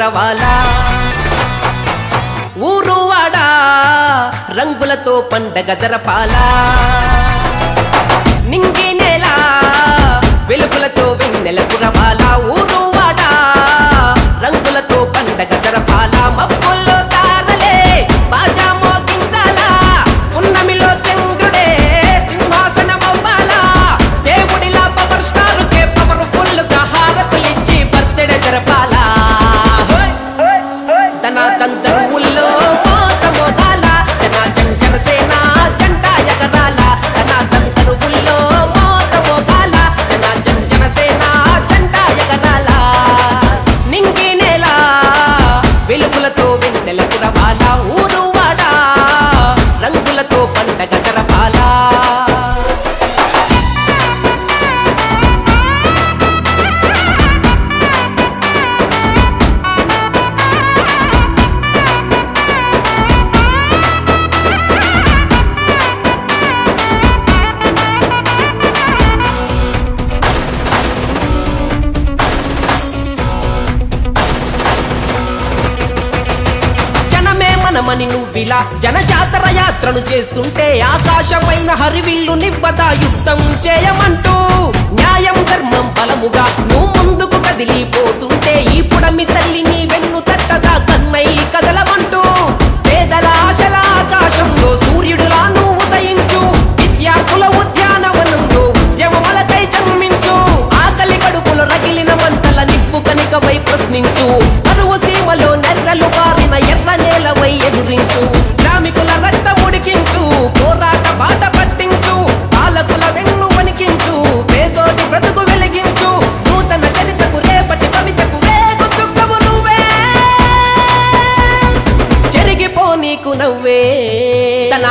రవాలా ఊరు వాడా రంగులతో పండగ జరపాలా నింగి నేల వెలుగులతో వెన్నెల ఊరు నువ్వు నువ్విలా జనజాతర యాత్రను చేస్తుంటే ఆకాశమైన హరివిల్లు నివ్వత యుద్ధం చేయమంటూ న్యాయం ధర్మం బలముగా నువ్వు ముందుకు కదిలిపోతుంటే ఈ పుడమి తల్లి నీ వెన్ను తట్టగా కన్నై కదలమంటూ పేదల ఆశల ఆకాశంలో సూర్యుడులా నువ్వు ఉదయించు విద్యార్థుల ఉద్యానవనంలో ఉద్యమములకై జన్మించు ఆకలి కడుపులు రగిలిన మంటల నిప్పు కనికవై ప్రశ్నించు కరువు సీమలో నెర్రలుగా ఎర్ర నేలవై ఎదురించు. శ్రామికుల రక్త ఉడికించు. పోరాట బాట పట్టించు. పాలకుల వెన్ను వణికించు. పేదోటి బ్రతుకు వెలిగించు. నూతన చరితకు రేపటి కవితకు వేగు చుక్కము నువ్వే. చెరిగిపో నీకు నవ్వే. తన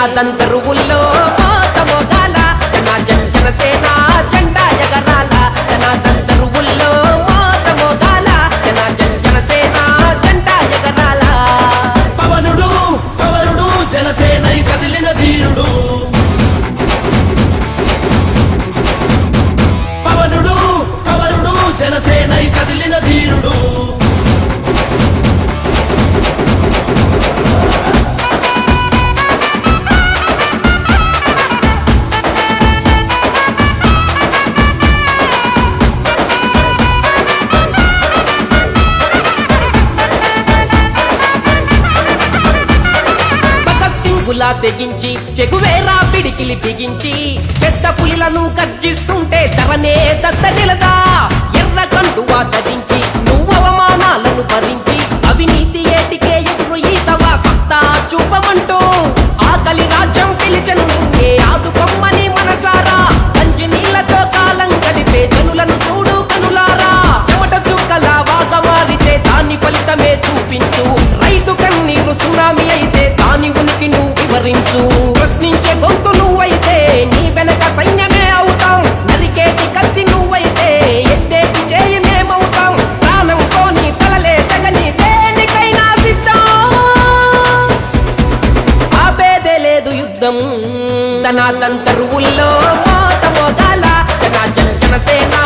తెగించి చెగువేరా పిడికిలి బిగించి పెద్ద పులిలను గర్జిస్తుంటే తవనే దత్త నిలదా ఎర్ర కండువా ధరించి మోత మోతాల జనసేన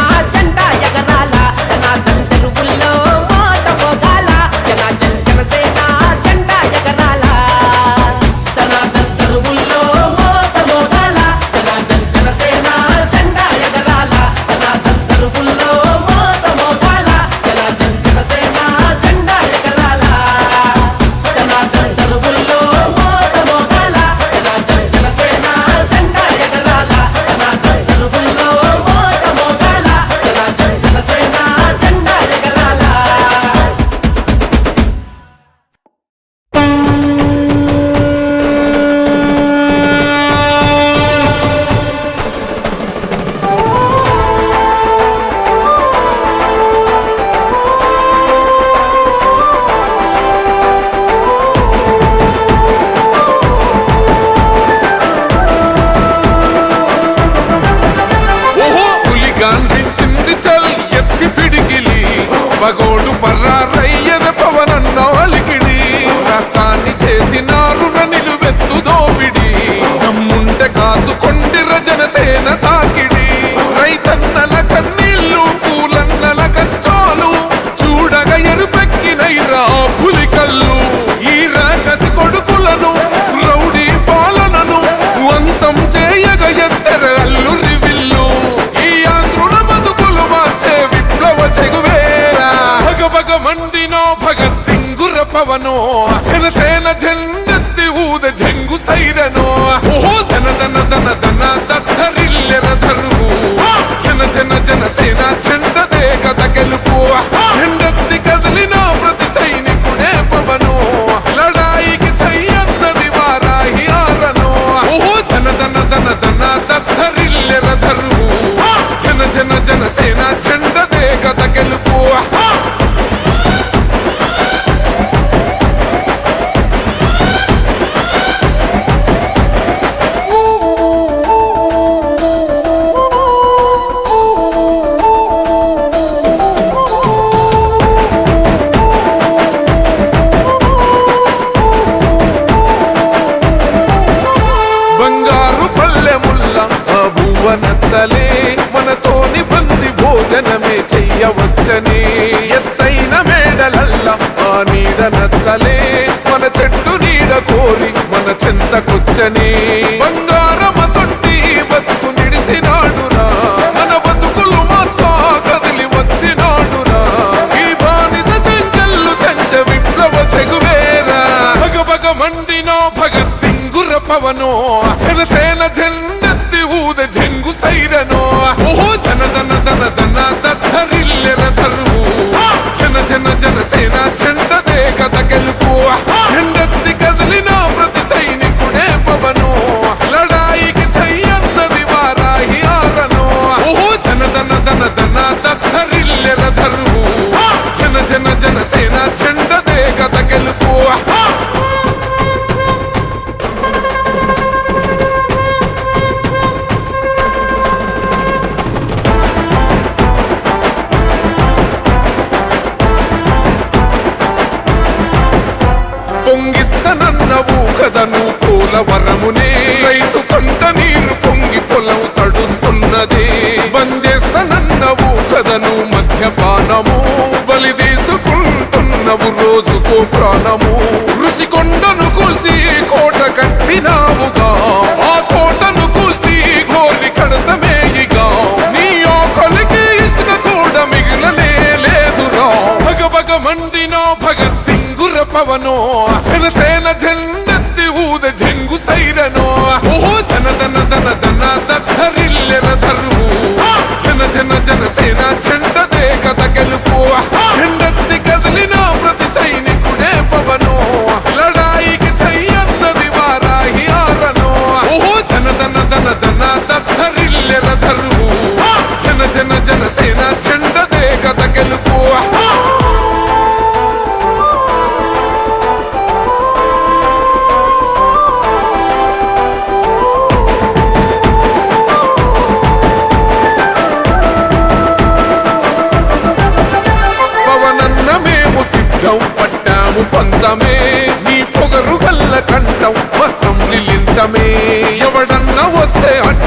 నచ్చని ఎత్తైన మేడలల్ల ఆ నీడ నచ్చలే. మన చెట్టు నీడ కోరి మన చెంతకొచ్చని బంగారమసొట్టి బతుకు నిడిసినాడురా. మన బతుకులు మార్చా కదిలి వచ్చినాడురా. ఈ బానిస సంకల్లు కంచె విప్లవ చెగువేరా. భగ భగ మండినో భగత్ సింగుర పవనో. జనసేన జెండెత్తి ఊద జంగు సైరనో. ఓహో ధన ధన ధన ధన ధన దద్దరిల్లెర ధరువు జన జన జనసేన చెండదే కథ గెలుపు జెండెత్తి కదిలిన ప్రతి సైనికుడే పవనో. లడాయికి సై అన్నది వారాహి ఆరనో. ఓహో! ధన ధన ధన ధన దద్దరిల్లెర ధరువు జన జన జనసేన చెండదే కదను పోలవరమునే రైతు కొంట నీరు పొంగి పొలం తడుస్తున్నది. బంజేస్తనన్నవు కదను మద్యపానము బలి తీసుకుంటున్నవు రోజుకో ప్రాణము. ఋషి కొండను కూల్చి కోట కట్టినావుగా ఆ కోటను కూల్చి గోలి కడతమేయిగా నీ ఆకలికి ఇసుక కూడా మిగిలనే లేదురా. భగ భగ మండినో భగత్ సింగుర పవనో జనసేన జెండెత్తి జనసేన చెండదే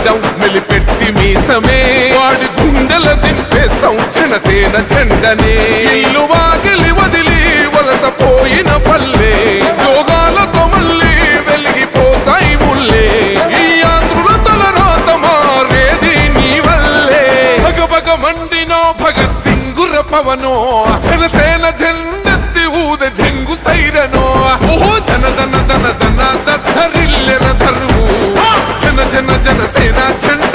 వస్తే మెలిపెట్టి మీసమే. వాడి గుండెల దింపేస్తాం జనసేన జెండనే. ఇల్లు వాకిలి వదిలి వలసపోయిన పల్లె. యోగాలతో మళ్ళీ వెలిగిపోతాయి ముల్లే ఈ ఆంధ్రుల తలరాత మారేది నీ వల్లే. భగభగ భగ మండినో భగత్ సింగుర పవనో. జనసేన జెండెత్తి ఊద జంగు సైరనో. ఓహో ధన ధన ధన జన జన జనసేన చెండదే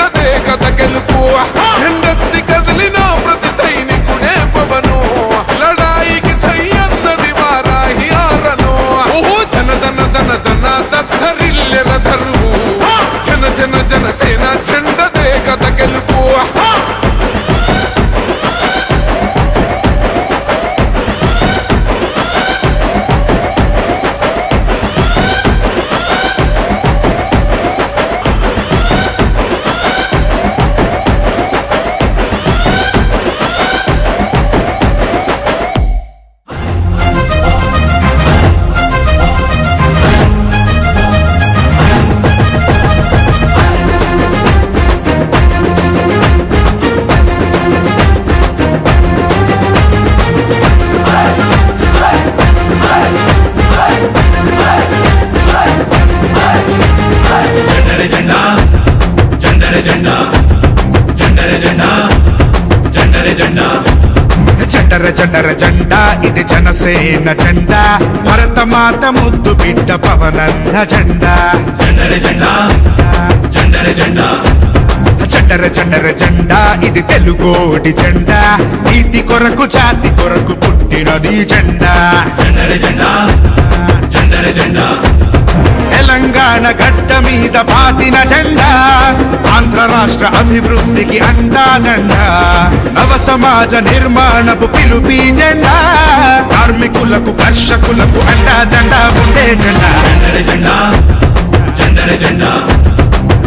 ఇది జనసేన జెండా. భరతమాత ముద్దు బిడ్డ పవనన్న జెండా. జెండర జెండా జెండర జెండా. చండర చండర జెండా ఇది తెలుగోడి జెండా. నీతి కొరకు జాతి కొరకు పుట్టినది జెండా. జెండర జెండా జెండర జెండా. తెలంగాణ గడ్డ మీద పాతిన జెండా ఆంధ్ర రాష్ట్ర అభివృద్ధికి అండాదండ నవ సమాజ నిర్మాణపు పిలుపి జెండా కార్మికులకు కర్షకులకు అండాదండ ఉండే జెండా. జెండా జెండా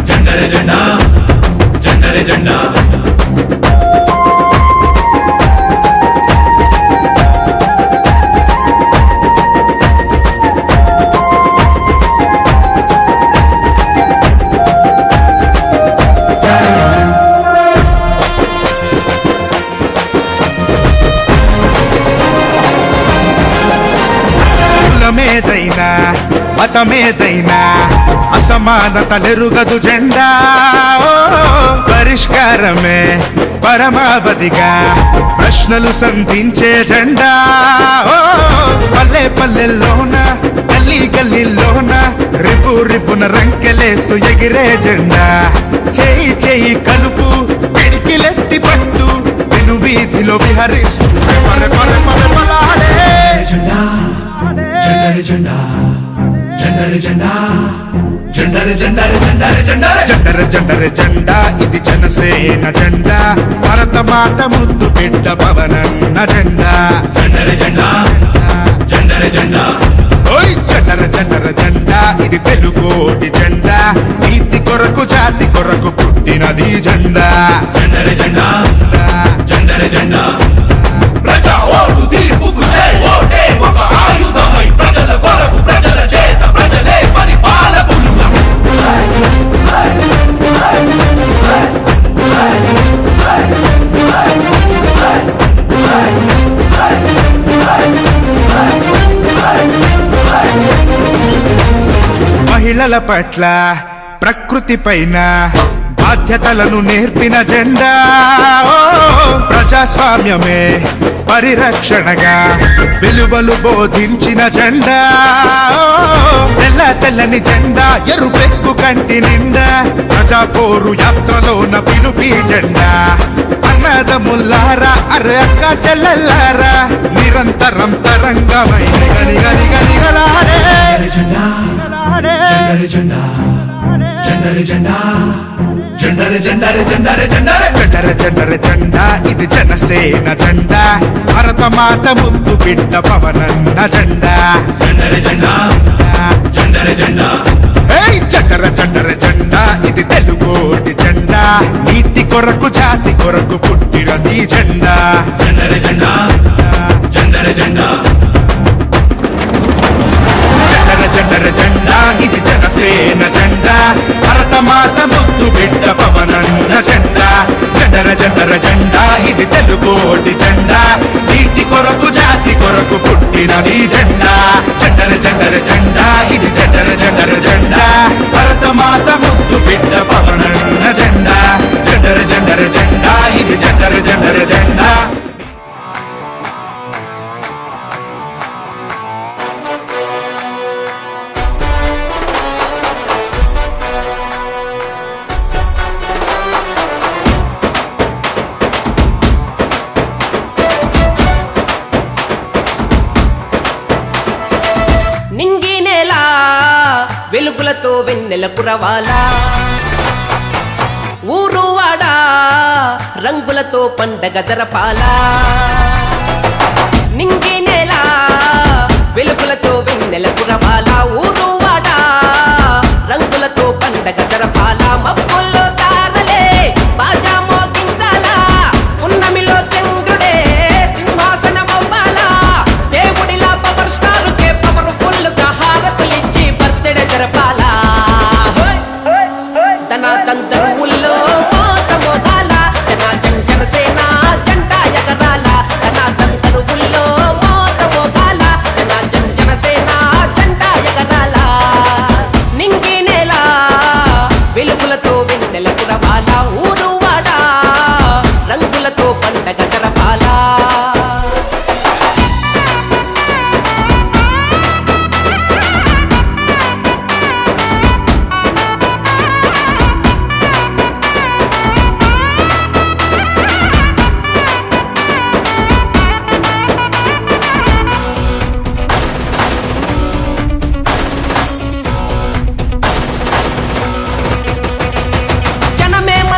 జెండర జెండా జెండా జెండా. మతమేదైనా అసమానతలెరుగదు జెండా. ఓ, పరిష్కారమే పరమావధిగా. ప్రశ్నలు సంధించే జెండా. ఓ, పల్లె పల్లెల్లోన గల్లీ గల్లీలోన రిపు రిపున రంకెలేస్తూ ఎగిరే జెండా. చేయి చేయి కలుపు పిడికిలెత్తి పట్టు వెను వీధిలో విహరిస్తూ జెండా. జెండా. జెండర జెండా జెండర జెండర జెండర జెండర. జెండర జెండర జెండా ఇది జనసేన జెండా. భరత మాత ముద్దు బిడ్డ పవనన్న జెండా. జెండర జెండా జెండర జెండా. ఓయ్ జెండర జెండర జెండా ఇది తెలుగోడి జెండా. నీతి కొరకు జాతి కొరకు పుట్టినది జెండా. జెండర జెండా పిల్లల పట్ల ప్రకృతి పైన బాధ్యతలను నేర్పిన జెండా. ప్రజాస్వామ్యమే పరిరక్షణగా విలువలు బోధించిన జెండా. తెల్ల తెల్లని జెండా ఎరుపెక్కు కంటి నిండా. ప్రజా పోరు యాత్రలోన పిలుపి జెండా. అన్నదముల్లారా అరే అక్క చెల్లెల్లారా నిరంతరం తరంగమై గని గని గని గలారే జెండా జెండర. జెండా. జెండర జెండా. జెండర జెండర జెండర జెండర. జెండర జెండర జెండా ఇది జనసేన జెండా. భరత మాత ముద్దు బిడ్డ పవనన్న జెండా. జెండర జెండా. జెండర జెండా. ఏయ్ జెండర జెండర జెండా ఇది తెలుగోడి జెండా. నీతి కొరకు జాతి కొరకు పుట్టినది జెండా. జెండర జెండా. జెండర జెండా. జెండర జెండా ఇది జనసేన జెండా. భరత మాత ముద్దు బిడ్డ పవనన్న జెండా. జడర జడర జెండా ఇది తెలుగోటి జెండా. నీతి కొరకు జాతి కొరకు పుట్టినది జెండా. జడర జడర జెండా ఇది జడర జడర జెండా. భరత మాత ముద్దు బిడ్డ పవనన్న జెండా. జడర జడర జెండా ఇది జడర జడర జెండా. వెలుగులతో వెన్నెల కురవాలా? ఊరువాడా? రంగులతో పండగ జరపాలా? నింగి నేల? వెలుగులతో వెన్నెల కురవాలా? ఊరు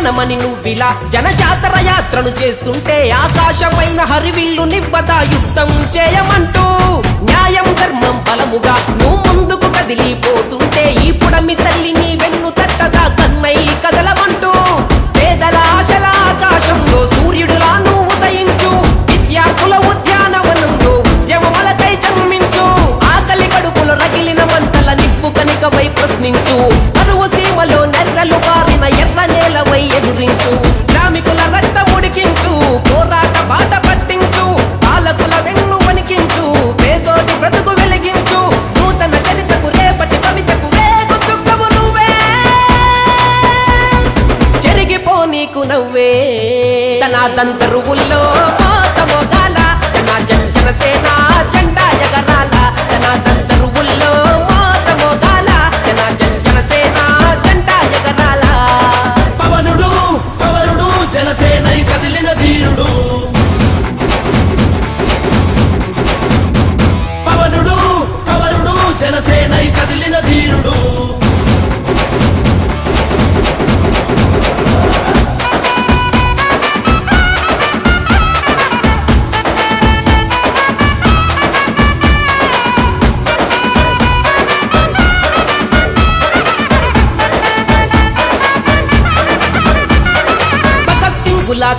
మనమని నువ్విలా జనజాతర యాత్రను చేస్తుంటే ఆకాశమైన హరివిల్లు నివ్వదా యుద్ధం చేయమంటూ న్యాయం ధర్మం బలముగా నువ్వు ముందుకు కదిలిపోతుంటే ఈ పుడమి తల్లి నీ వెన్ను తట్టదా కన్నై కదలమంటూ పేదల ఆశల ఆకాశంలో సూర్యుడులా మంటల కనికవై ప్రశ్నించు. కరువు సీమలో నెర్రలు పారిన ఎర్ర నేలవై ఎదురించు. శ్రామికుల రక్త ఉడికించు పోరాట బాట పట్టించు. పాలకుల వెన్ను వణికించు పేదోటి బ్రతుకు వెలిగించు. నూతన చరితకు రేపటి కవితకు వేగు చుక్కము నువ్వే. చెరిగిపోనీకు నవ్వే. తన తంతరువుల్లో మోత మోగాల జన జన జనసేన జెండా ఎగరాల తన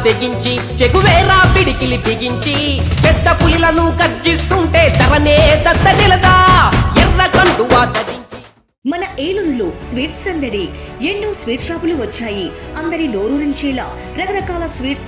తెగించి చెగువేరా పిడికిలి బిగించి పెద్ద పులిలను గర్జిస్తుంటే తరనే దత్తనిలదా ఎర్ర కండువా ధరించి మన ఏలూరులో స్వీట్స్ సందడి ఎన్నో స్వీట్ షాపులు వచ్చాయి. అందరి నోరూరించేలా రకరకాల స్వీట్స్